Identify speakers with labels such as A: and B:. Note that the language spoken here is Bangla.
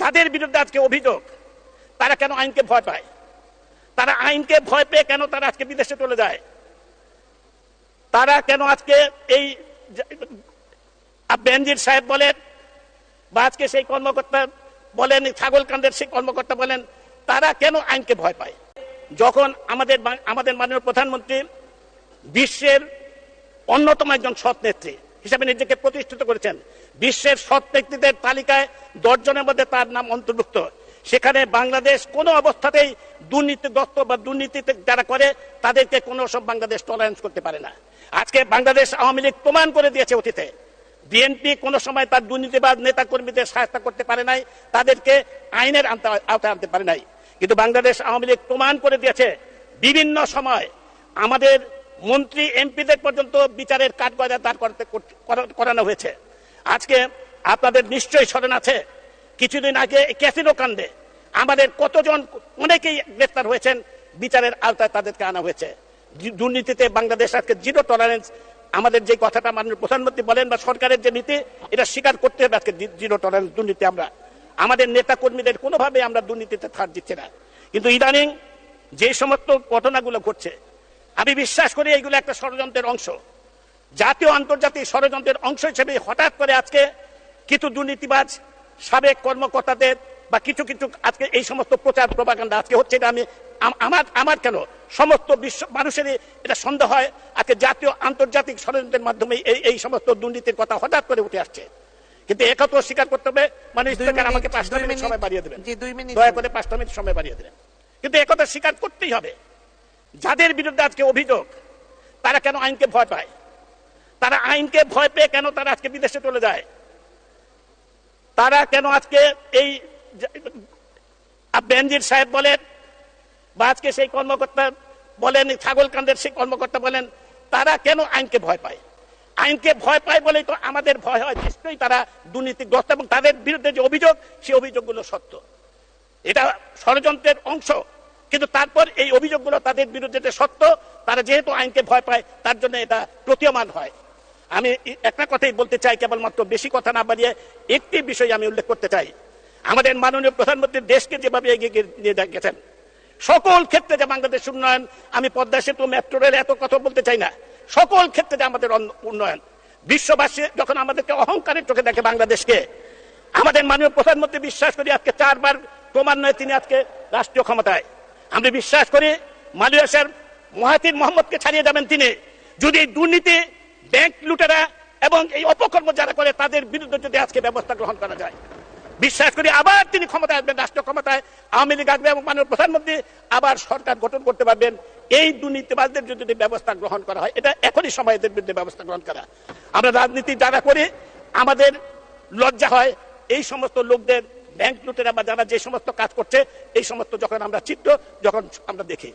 A: যাদের বিরুদ্ধে আজকে অভিযোগ, তারা কেন আইনকে ভয় পায়? তারা আইনকে ভয় পেয়ে কেন তারা আজকে বিদেশে চলে যায়? তারা কেন আজকে এই বেনজির সাহেব বলেন বা আজকে সেই কর্মকর্তা বলেন, ছাগলকান্দের সেই কর্মকর্তা বলেন, তারা কেন আইনকে ভয় পায়? যখন আমাদের আমাদের মাননীয় প্রধানমন্ত্রী বিশ্বের অন্যতম একজন সৎ নেত্রী হিসাবে নিজেকে প্রতিষ্ঠিত করেছেন। বিশ্বের সৎ ব্যক্তিদের তালিকায় দশজনের মধ্যে তার নাম অন্তর্ভুক্ত। সেখানে বাংলাদেশ কোনো অবস্থাতেই দুর্নীতিগ্রস্ত বা দুর্নীতিতে যারা করে, তাদেরকে কোনো সব বাংলাদেশ টলারেন্স করতে পারে না। আজকে বাংলাদেশ আওয়ামী লীগ প্রমাণ করে দিয়েছে অতীতে। বিএনপি কোনো সময় তার দুর্নীতিবাদ নেতা কর্মীদের সহায়তা করতে পারে নাই, তাদেরকে আইনের আওতায় আনতে পারে নাই। কিন্তু বাংলাদেশ আওয়ামী লীগ প্রমাণ করে দিয়েছে, বিভিন্ন সময় আমাদের মন্ত্রী, এমপিদের পর্যন্ত বিচারের কাঠগড়া দাঁড় করাতে করানো হয়েছে। আজকে আপনাদের নিশ্চয়ই স্মরণ আছে, কিছুদিন আগে ক্যাসিনো কাণ্ডে আমাদের কতজন, অনেকেই গ্রেফতার হয়েছেন, বিচারের আওতায় তাদেরকে আনা হয়েছে। দুর্নীতিতে বাংলাদেশ আজকে জিরো টলারেন্স, আমাদের যে কথাটা মাননীয় প্রধানমন্ত্রী বলেন বা সরকারের যে নীতি, এটা স্বীকার করতে হবে আজকে জিরো টলারেন্স দুর্নীতি আমরা। আমাদের নেতা কর্মীদের কোনোভাবে আমরা দুর্নীতিতে ছাড় দিচ্ছি না। কিন্তু ইদানিং যে সমস্ত ঘটনাগুলো ঘটছে আমি বিশ্বাস করি এইগুলো একটা ষড়যন্ত্রের অংশ জাতীয় আন্তর্জাতিক ষড়যন্ত্রের অংশ হিসেবে হঠাৎ করে আজকে কিছু দুর্নীতিবাজ সাবেক কর্মকর্তাদের বা কিছু কিছু আজকে এই সমস্ত প্রচার প্রপাগান্ডা আজকে হচ্ছে এটা আমি আমার আমার কেন সমস্ত বিশ্ব মানুষেরই এটা সন্দেহ হয় আজকে জাতীয় আন্তর্জাতিক ষড়যন্ত্রের মাধ্যমে এই এই সমস্ত দুর্নীতির কথা হঠাৎ করে উঠে আসছে কিন্তু একথা স্বীকার করতে হবে মানে আমাকে পাঁচটা মিনিট। সময় বাড়িয়ে দেবেন
B: জি, দুই মিনিট।
A: দয়া করে পাঁচটা মিনিট সময় বাড়িয়ে দেবেন কিন্তু একথা স্বীকার করতেই হবে যাদের বিরুদ্ধে আজকে অভিযোগ, তারা কেন আইনকে ভয় পায়? তারা আইনকে ভয় পেয়ে কেন তারা আজকে বিদেশে চলে যায়? তারা কেন আজকে এই বেনজির সাহেব বলেন, বা আজকে সেই কর্মকর্তা বলেন, ছাগলকান্দের সেই কর্মকর্তা বলেন, তারা কেন আইনকে ভয় পায়? আইনকে ভয় পায় বলেই তো আমাদের ভয় হয়, নিশ্চয়ই তারা দুর্নীতিগ্রস্ত এবং তাদের বিরুদ্ধে যে অভিযোগ সেই অভিযোগগুলো সত্য। এটা ষড়যন্ত্রের অংশ। কিন্তু তারপর এই অভিযোগগুলো তাদের বিরুদ্ধে যে সত্য, তারা যেহেতু আইনকে ভয় পায়, তার জন্য এটা প্রতীয়মান হয়। আমি একটা কথাই বলতে চাই, কেবলমাত্র বেশি কথা না বাড়িয়ে একটি বিষয় আমি উল্লেখ করতে চাই। আমাদের মাননীয় প্রধানমন্ত্রী দেশকে যেভাবে এগিয়ে নিয়ে গেছেন, সকল ক্ষেত্রে যে বাংলাদেশ উন্নয়ন, আমি পদ্মা সেতু, মেট্রো রেল এত কথা বলতে চাই না, সকল ক্ষেত্রে যে আমাদের উন্নয়ন, বিশ্ববাসী যখন আমাদেরকে অহংকারের চোখে দেখে বাংলাদেশকে, আমাদের মাননীয় প্রধানমন্ত্রী বিশ্বাস করি আজকে চারবার ক্রমান্বয়ে তিনি আজকে রাষ্ট্রীয় ক্ষমতায়। আমি বিশ্বাস করি মালয়েশিয়ার মহাতির মোহাম্মদকে ছাড়িয়ে যাবেন তিনি। যদি দুর্নীতি ব্যাংক লুটেরা এবং এই অপকর্ম যারা করে তাদের বিরুদ্ধে যদি আজকে ব্যবস্থা গ্রহণ করা যায়। বিশ্বাস করি আবার তিনি ক্ষমতায় আসবেন, রাষ্ট্র ক্ষমতায়। আওয়ামী লীগ আসবে এবং মাননীয় প্রধানমন্ত্রী আবার সরকার গঠন করতে পারবেন। এই দুর্নীতিবাজদের যদি ব্যবস্থা গ্রহণ করা হয়, এটা এখনই সময় এদের বিরুদ্ধে ব্যবস্থা গ্রহণ করা। আমরা রাজনীতি যারা করি, আমাদের লজ্জা হয়, এই সমস্ত লোকদের ব্যাংক লুটেরা বা যারা যে সমস্ত কাজ করছে, এই সমস্ত যখন আমরা চিত্র, যখন আমরা দেখি।